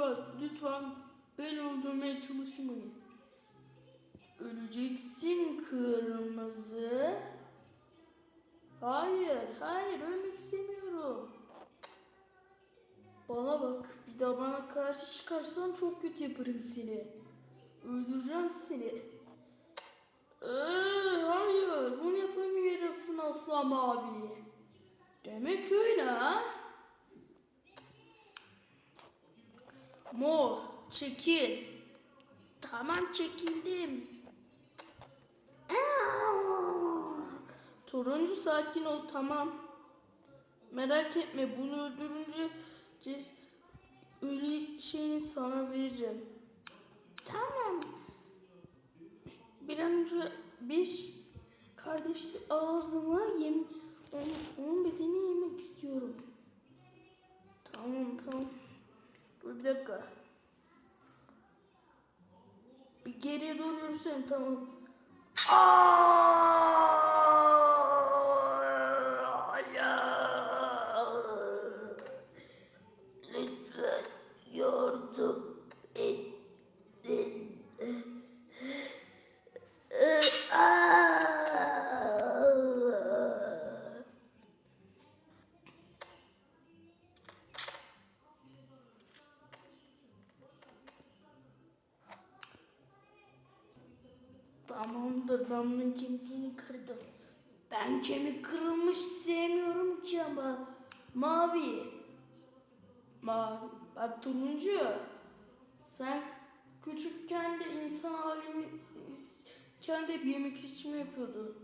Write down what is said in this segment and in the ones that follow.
lütfen, lütfen beni öldürmeye çalışmayın. Öleceksin kırmızı. Hayır, hayır ölmek istemiyorum. Bana bak, bir daha bana karşı çıkarsan çok kötü yaparım seni. Öldüreceğim seni. Ee, hayır, bunu yapamayacaksın aslan abi. Demek öyle ha? Mor, çekil. Tamam çekildim. Turuncu sakin ol tamam. Merak etme bunu öldürünce ces ölü şeyini sana vereceğim. Tamam. Bir an önce beş kardeşli ağzıma yem onun, onun bedenini yemek istiyorum. Tamam tamam. Bir dakika. Bir geriye doğru yürüsene tamam. Hayır. Bunun kemiğini kırdım. Ben kemik kırılmış sevmiyorum ki ama mavi. Mavi. Bak turuncu. Sen küçükken de insan halini kendi hep yemek seçimi yapıyordun.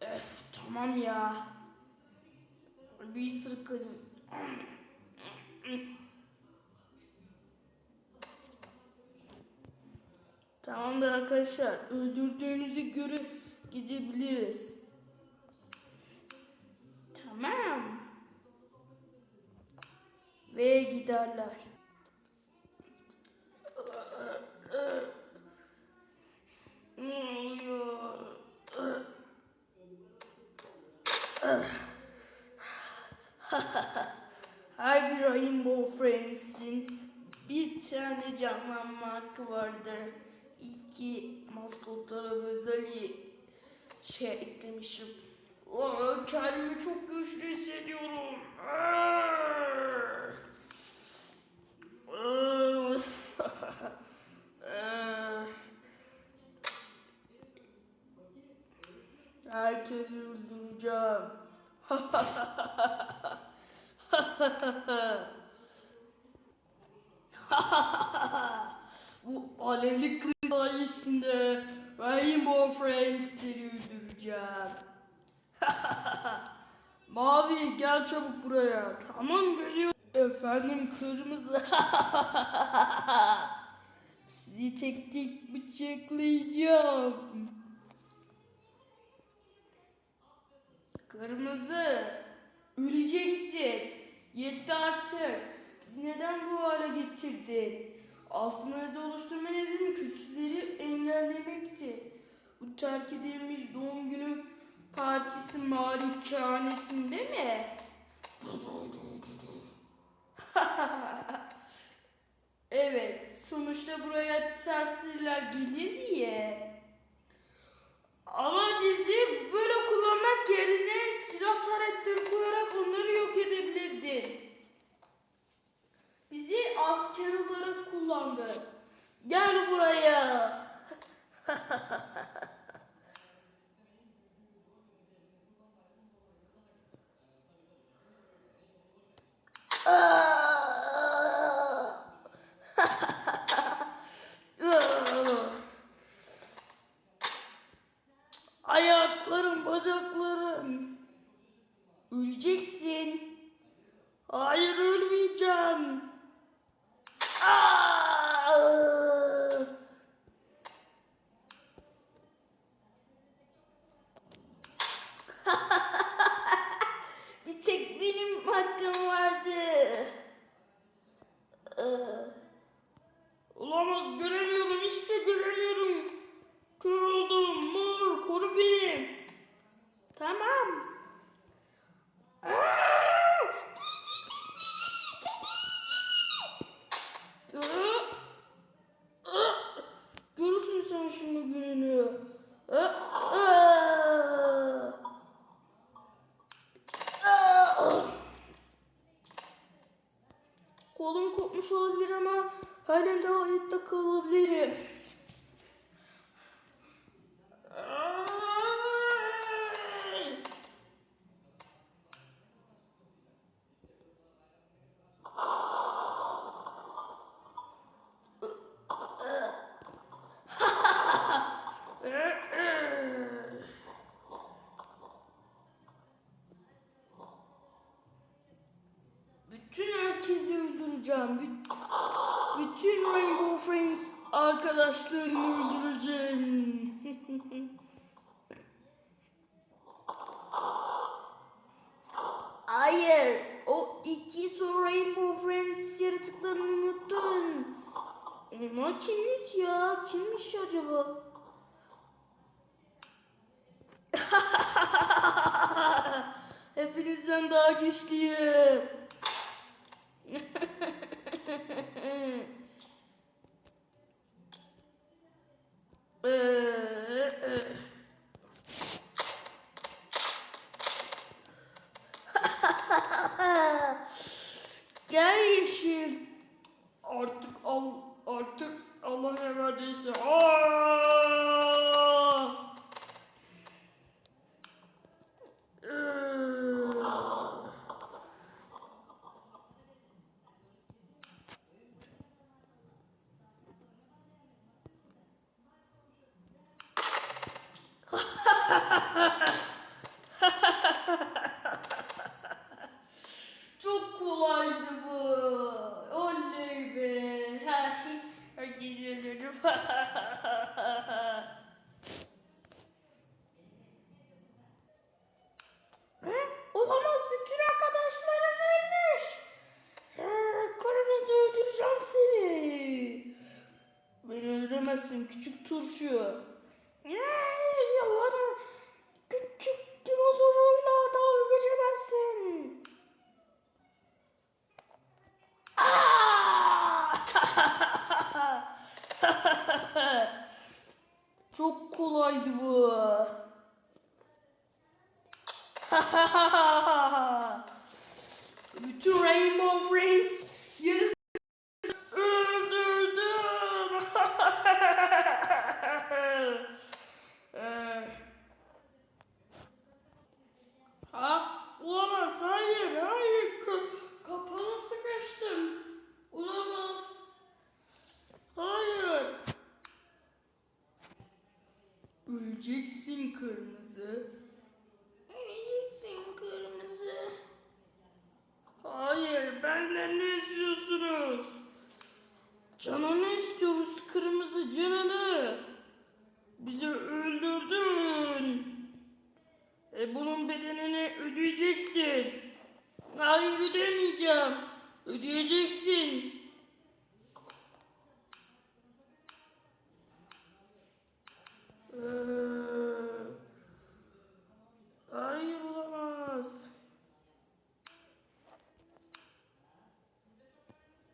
Öf tamam ya. Bir ısırık Tamamdır arkadaşlar. Öldürdüğünüzü göre gidebiliriz. Tamam. Ve giderler. Ne oluyor? Her bir Rainbow Friends'in bir tane canlanma hakkı vardır. İyi ki maskotlara özel şey eklemişim. Aa, kendimi çok güçlü hissediyorum. Herkesi öldüreceğim. Bu alevli kılıç Mavi gel çabuk buraya. Tamam geliyor. Efendim kırmızı. Sizi tek tek bıçaklayacağım. Kırmızı. Öleceksin. Yetti artık. Bizi neden bu hale getirdin? Aslında oluşturma nedeni kötüleri engellemekti. Bu terk edilmiş doğum günü partisi malikanesinde mi? evet, sonuçta buraya serseriler gelir diye. Ama bizi böyle kullanmak yerine silah taretleri koyarak onları yok edebilirdin. Bizi asker olarak kullandı. Gel buraya. Ayaklarım, bacaklarım. Öleceksin. Hayır ölmeyeceğim. Aa! Bir tek benim hakkım vardı. Ee, Olamaz göremiyorum işte göremiyorum. Kör oldum mor koru beni. Tamam. Aa! Kolum kopmuş olabilir ama halen de hayatta kalabilirim. Öldüreceğim. Büt- Bütün Rainbow Friends arkadaşlarını öldüreceğim. Hayır, o iki son Rainbow Friends yaratıklarını unuttun. Onlar kimlik ya? Kimmiş acaba? Hepinizden daha güçlüyüm. Gel yeşil. Artık al artık Allah ne verdiyse. Aa! Ee. Çok kolaydı bu. Oley be. Herkes öldürdü. He? Olamaz bütün arkadaşlarım ölmüş. He, Kırmızı öldüreceğim seni. Beni öldüremezsin küçük turşu. Hey, Yalvarırım. Küçük dinozoruyla dalga geçemezsin. Çok kolaydı bu. Bütün Rainbow Friends yarı öldürdüm. Ee, ha? Olamaz. Hayır. Hayır. Ka- kapalı sıkıştım. Olamaz. Hayır. Öleceksin kırmızı. Öleceksin kırmızı. Hayır, benden ne istiyorsunuz? Canını istiyoruz kırmızı canını. Bizi öldürdün. E bunun bedenini ödeyeceksin.